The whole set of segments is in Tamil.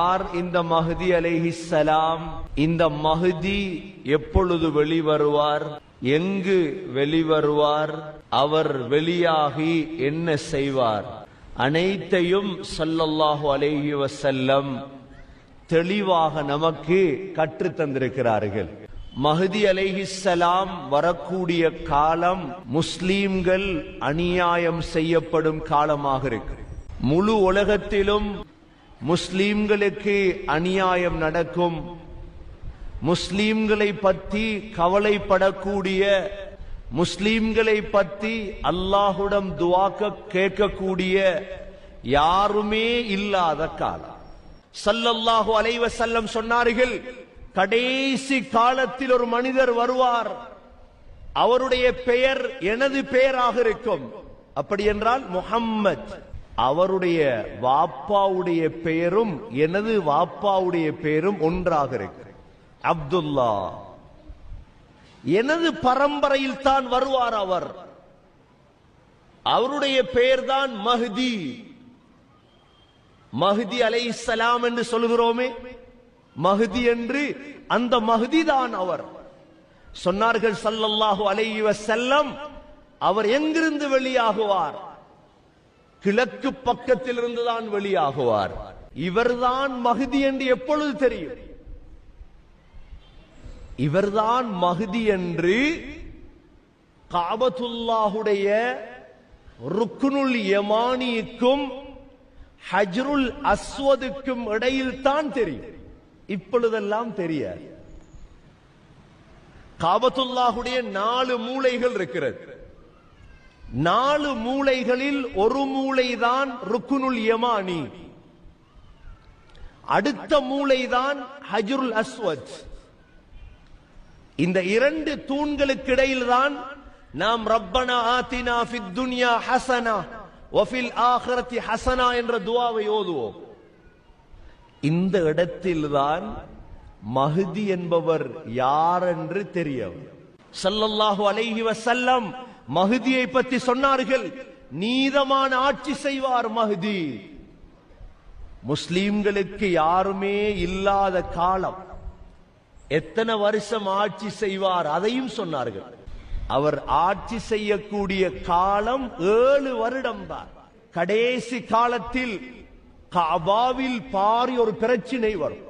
யார் இந்த மஹதி அலைஹிஸ்ஸலாம் இந்த மஹதி எப்பொழுது வெளிவருவார்? எங்கு வெளிவருவார்? அவர் வெளியாகி என்ன செய்வார்? அனைத்தையும் சல்லல்லாஹு அலேஹி வசல்லம் தெளிவாக நமக்கு கற்று தந்திருக்கிறார்கள். மஹதி அலைஹிஸ்ஸலாம் வரக்கூடிய காலம் முஸ்லீம்கள் அநியாயம் செய்யப்படும் காலமாக இருக்கு. முழு உலகத்திலும் முஸ்லீம்களுக்கு அநியாயம் நடக்கும். முஸ்லீம்களை பற்றி கவலைப்படக்கூடிய முஸ்லீம்களை பற்றி அல்லாஹுடம் துவாக்க கேட்கக்கூடிய யாருமே இல்லாத காலம். சல்லல்லாஹு அலைவ செல்லம் சொன்னார்கள் கடைசி காலத்தில் ஒரு மனிதர் வருவார். அவருடைய பெயர் எனது பெயராக இருக்கும். அப்படி என்றால் முகம்மது அவருடைய வாப்பாவுடைய பெயரும் எனது வாப்பாவுடைய பெயரும் ஒன்றாக இருக்கு. அப்துல்லா. எனது பரம்பரையில் தான் வருவார் அவர். அவருடைய பெயர்தான் மஹதி. மஹதி அலை என்று சொல்கிறோமே மஹதி என்று அந்த மஹதி தான் அவர். சொன்னார்கள் சல்லல்லாஹு அலைஹி செல்லம் அவர் எங்கிருந்து வெளியாகுவார்? கிழக்கு பக்கத்தில் இருந்துதான் வெளியாகுவார். இவர்தான் மகுதி என்று எப்பொழுது தெரியும்? இவர்தான் மகுதி என்று காபத்துல்லாஹுடைய ருக்குனுல் யமானிக்கும் ஹஜ்ருல் அஸ்வதுக்கும் இடையில் தான் தெரியும். இப்பொழுதெல்லாம் தெரியாது. காபத்துல்லாஹுடைய நாலு மூளைகள் இருக்கிறது. நாலு மூளைகளில் ஒரு மூளைதான் ருக்குனுல் யமானி. அடுத்த மூளைதான் ஹஜ்ருல் அஸ்வத். இந்த இரண்டு தூண்களுக்கு இடையில் தான் நாம் ரப்பனா ஆத்தினா ஃபித் துன்யா ஹசனா வஃபில் ஆஹரத்தி ஹசனா என்ற துவாவை ஓதுவோம். இந்த இடத்தில்தான் மஹதி என்பவர் யார் என்று தெரியும் சல்லல்லாஹு அலைஹி வசல்லம் மகுதியை பற்றி சொன்னார்கள். நீதமான ஆட்சி செய்வார் மகுதி. முஸ்லிம்களுக்கு யாருமே இல்லாத காலம். எத்தனை வருஷம் ஆட்சி செய்வார் அதையும் சொன்னார்கள். அவர் ஆட்சி செய்யக்கூடிய காலம் ஏழு வருடம் தான் கடைசி காலத்தில் காபாவில் பாரி ஒரு பிரச்சினை வரும்.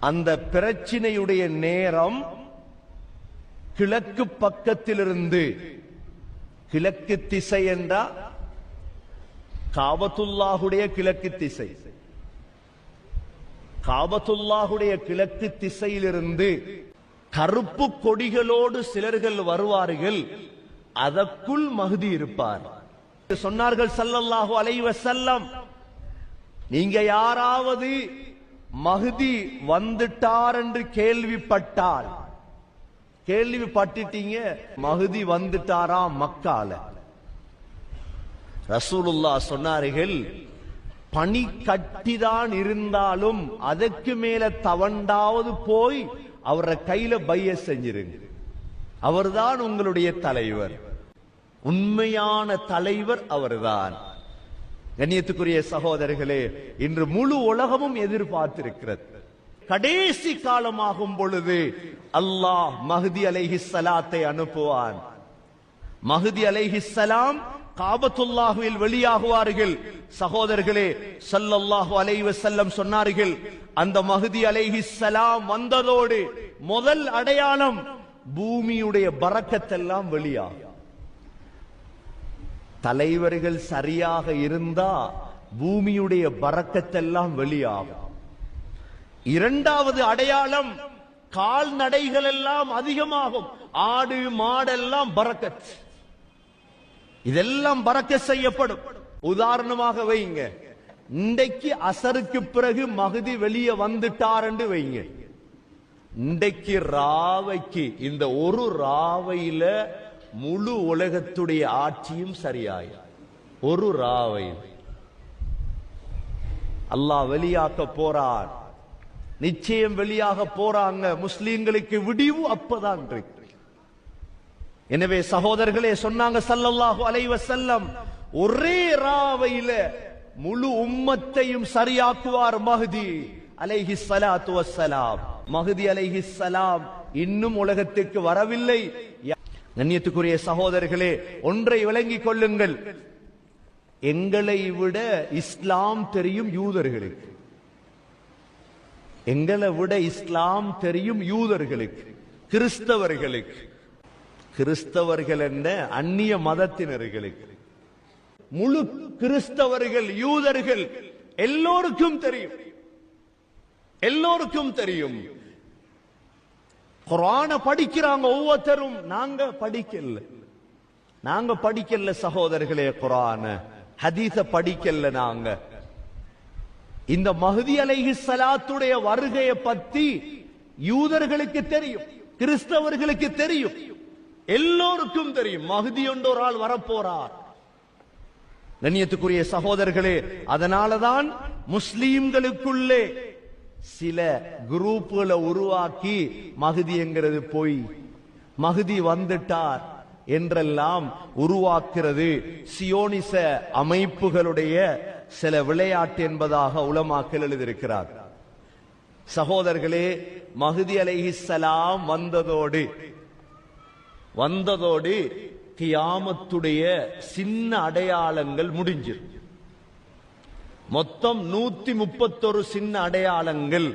அந்த பிரச்சினையுடைய நேரம் கிழக்கு பக்கத்திலிருந்து. கிழக்கு திசை என்றா? காபத்துல்லாஹுடைய கிழக்கு திசை. காபத்துல்லாஹுடைய கிழக்கு திசையிலிருந்து கருப்பு கொடிகளோடு சிலர்கள் வருவார்கள். அதற்குள் மகுதி இருப்பார். சொன்னார்கள் சல்லல்லாஹு அலைவ செல்லம் நீங்க யாராவது மகுதி வந்துட்டார் என்று கேள்விப்பட்டால் கேள்விப்பட்டுட்டீங்க. மகுதி வந்துட்டாரா மக்கால? ரசூலுல்லா சொன்னார்கள் பனி கட்டிதான் இருந்தாலும் அதற்கு மேல தவண்டாவது போய் அவரை கையில பைய செஞ்சிருங்க. அவர்தான் உங்களுடைய தலைவர். உண்மையான தலைவர் அவர்தான். கண்ணியத்துக்குரிய சகோதரர்களே இன்று முழு உலகமும் எதிர்பார்த்திருக்கிறது. கடைசி காலமாகும் பொழுது அல்லாஹ் மஹதி அலைஹிஸ்ஸலாத்தை அனுப்புவான். மஹதி அலைஹிஸ்ஸலாம் காபத்துல்லாஹுவில் வெளியாகுவார்கள். சகோதரர்களே சல்லல்லாஹு அலைஹி வஸல்லம் சொன்னார்கள் அந்த மஹதி சலாம் வந்ததோடு முதல் அடையாளம் பூமியுடைய பறக்கத்தெல்லாம் வெளியாகும். தலைவர்கள் சரியாக இருந்தா பூமியுடைய பறக்கத்தெல்லாம் வெளியாகும். இரண்டாவது அடையாளம் கால்நடைகள் எல்லாம் அதிகமாகும். ஆடு மாடெல்லாம் பறக்கத் இதெல்லாம் பறக்க செய்யப்படும். உதாரணமாக வைங்க. இன்றைக்கு அசருக்கு பிறகு மகுதி வெளியே வந்துட்டார் என்று வைங்க. இன்றைக்கு ராவைக்கு இந்த ஒரு ராவையில முழு உலகத்துடைய ஆட்சியும் சரியாய். ஒரு ராவை அல்லாஹ் வெளியாக்க போறான். நிச்சயம் வெளியாக போறாங்க. முஸ்லீம்களுக்கு விடிவு அப்பதான் எனவே சகோதரர்களே சொன்னாங்க சல்லல்லாஹு அலைவ செல்லம் ஒரே ராவையில முழு உம்மத்தையும் சரியாக்குவார் மஹதி அலைஹி சலாத்து வசலாம் மஹதி அலைஹி சலாம் இன்னும் உலகத்திற்கு வரவில்லை. கண்ணியத்துக்குரிய சகோதரர்களே ஒன்றை விளங்கிக் கொள்ளுங்கள். எங்களை விட இஸ்லாம் தெரியும் யூதர்களுக்கு. எங்களை விட இஸ்லாம் தெரியும் யூதர்களுக்கு கிறிஸ்தவர்களுக்கு. கிறிஸ்தவர்கள் என்ற அந்நிய மதத்தினர்களுக்கு. முழு கிறிஸ்தவர்கள் யூதர்கள் எல்லோருக்கும் தெரியும். எல்லோருக்கும் தெரியும். குரான படிக்கிறாங்க ஒவ்வொருத்தரும். நாங்க படிக்கல. நாங்க படிக்கல சகோதரர்களே குரான ஹதீச படிக்கல நாங்க. இந்த மகுதி அலைஹி சலாத்துடைய வருகையை பத்தி யூதர்களுக்கு தெரியும் கிறிஸ்தவர்களுக்கு தெரியும். எல்லோருக்கும் தெரியும். மகுதி என்ற ஒரு ஆள் வரப்போறார். கண்ணியத்துக்குரிய சகோதரர்களே அதனாலதான் முஸ்லீம்களுக்குள்ளே சில குரூப்புகளை உருவாக்கி மகுதி என்கிறது போய் மகுதி வந்துட்டார் என்றெல்லாம் உருவாக்குறது சியோனிச அமைப்புகளுடைய சில விளையாட்டு என்பதாக உலமாக்கல் எழுதியிருக்கிறார். சகோதரர்களே மகுதி அலைஹிசலாம் வந்ததோடு வந்ததோடு கியாமத்துடைய சின்ன அடையாளங்கள் முடிஞ்சிரு. மொத்தம் நூத்தி முப்பத்தொரு சின்ன அடையாளங்கள்